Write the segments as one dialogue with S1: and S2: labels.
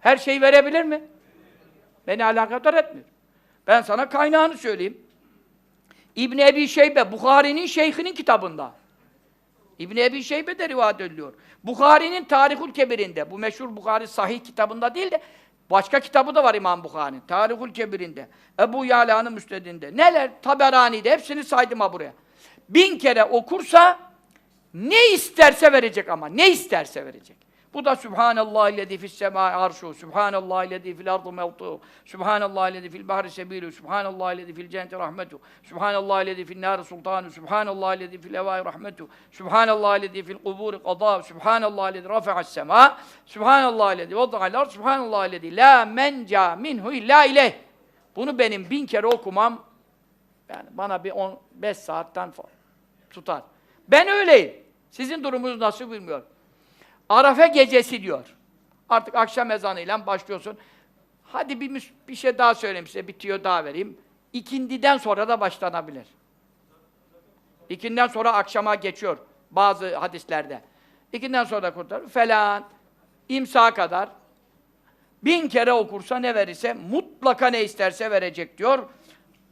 S1: Her şeyi verebilir mi? Beni alakadar etmiyor. Ben sana kaynağını söyleyeyim. İbn Ebi Şeybe, Bukhari'nin şeyhinin kitabında. İbn Ebi Şeybe de rivayet ediliyor. Bukhari'nin Tarihul Kebir'inde, bu meşhur Bukhari sahih kitabında değil de başka kitabı da var İmam Bukhari'nin. Tarihul Kebir'inde, Ebu Yala'nın Müsted'inde. Neler? Taberani'de hepsini saydım ha buraya. Bin kere okursa ne isterse verecek ama. Ne isterse verecek. Bu da Subhanallah lezî fis semâi arşu, Subhanallah lezî fil ardı mevtu, Subhanallah lezî fil bahri sebilu, Subhanallah lezî fil cenneti rahmetu, Subhanallah lezî fil nâri sultanu, Subhanallah lezî fil hevâi rahmetu, Subhanallah lezî fil kubûri qadâ, Subhanallah lezî rafa'as semâ, Subhanallah lezî vada'al ard, Subhanallah lezî la menca minhu illa ileyh. Bunu benim bin kere okumam, yani bana bir 15 saatten tutar. Ben öyleyim. Sizin durumunuz nasıl bilmiyorum. Arafe gecesi diyor. Artık akşam ezanıyla başlıyorsun. Hadi bir, bir şey daha söyleyeyim size, bir tüyo daha vereyim. İkindiden sonra da başlanabilir. İkinden sonra akşama geçiyor bazı hadislerde. İkinden sonra da kurtar. Falan, imsa kadar bin kere okursa ne verirse mutlaka ne isterse verecek diyor.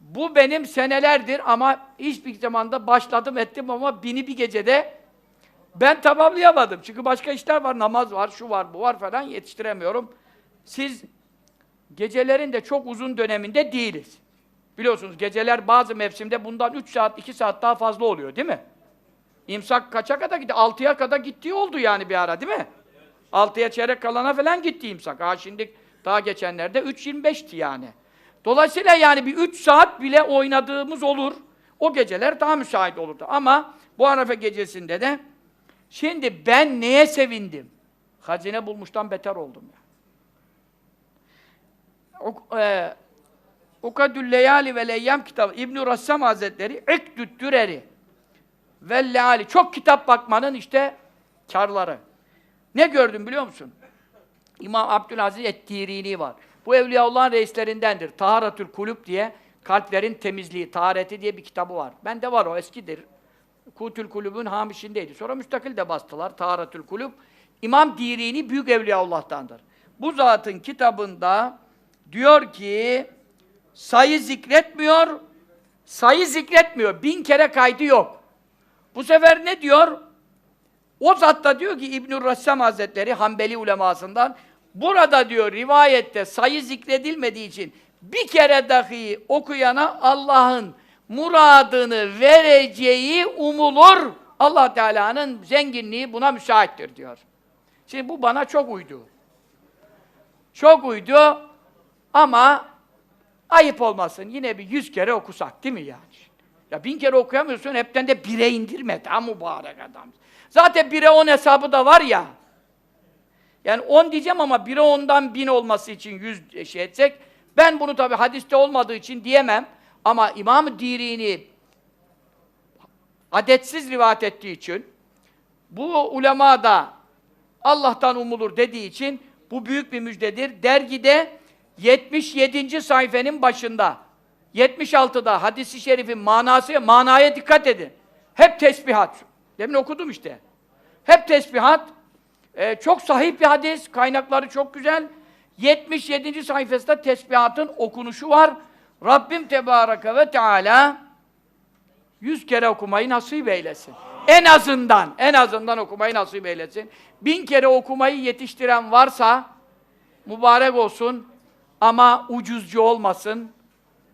S1: Bu benim senelerdir ama hiçbir zamanda başladım ettim ama bini bir gecede ben tamamlayamadım. Çünkü başka işler var, namaz var, şu var, bu var falan yetiştiremiyorum. Siz gecelerin de çok uzun döneminde değiliz. Biliyorsunuz geceler bazı mevsimde bundan 3 saat, 2 saat daha fazla oluyor değil mi? İmsak kaça kadar gitti? 6'ya kadar gittiği oldu yani bir ara değil mi? 6'ya çeyrek kalana falan gitti imsak. Ha şimdi daha geçenlerde 3.25'ti yani. Dolayısıyla yani bir 3 saat bile oynadığımız olur. O geceler daha müsait olurdu. Ama bu Arafa gecesinde de şimdi ben neye sevindim? Hazine bulmuştan beter oldum ya. O, e, Ukadül Leyali ve Leyyam kitabı İbn Rassam Hazretleri İkdüt Düreri ve Leali çok kitap bakmanın işte karları. Ne gördüm biliyor musun? İmam Abdülaziz Et-Tirini var. Bu Evliyaullah'ın reislerindendir. Taharatül Kulüp diye kalplerin temizliği, tahareti diye bir kitabı var. Bende var o eskidir. Kutül Kulüb'ün hamişindeydi. Sonra müstakil de bastılar. Taharatül Kulüp. İmam Dirini büyük Evliyaullah'tandır. Bu zatın kitabında diyor ki sayı zikretmiyor, sayı zikretmiyor. Bin kere kaydı yok. Bu sefer ne diyor? O zat da diyor ki İbnül Rassam Hazretleri Hanbeli ulemasından burada diyor rivayette sayı zikredilmediği için bir kere dahi okuyana Allah'ın muradını vereceği umulur. Allah Teala'nın zenginliği buna müsaittir diyor. Şimdi bu bana çok uydu. Çok uydu ama ayıp olmasın. Yine bir yüz kere okusak değil mi yani? Ya bin kere okuyamıyorsun, hepten de bire indirme. Tam mübarek adam. Zaten bire on hesabı da var ya. Yani on diyeceğim ama bire ondan bin olması için yüz şey etsek, ben bunu tabi hadiste olmadığı için diyemem. Ama İmam-ı Dirini adetsiz rivayet ettiği için, bu ulema da Allah'tan umulur dediği için bu büyük bir müjdedir. Dergide 77. sayfenin başında 76'da hadisi şerifin manası, manaya dikkat edin. Hep tesbihat. Demin okudum işte. Hep tesbihat. Ee, çok sahih bir hadis, kaynakları çok güzel. 77. sayfasında tesbihatın okunuşu var. Rabbim Tebareke ve Teala 100 kere okumayı nasip eylesin. En azından, en azından okumayı nasip eylesin. Bin kere okumayı yetiştiren varsa mübarek olsun ama ucuzcu olmasın,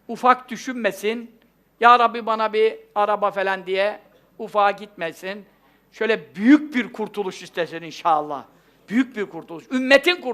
S1: ufak düşünmesin. Ya Rabbi bana bir araba falan diye ufağa gitmesin. Şöyle büyük bir kurtuluş istesin inşallah. Büyük bir kurtuluş. Ümmetin kurtuluşu.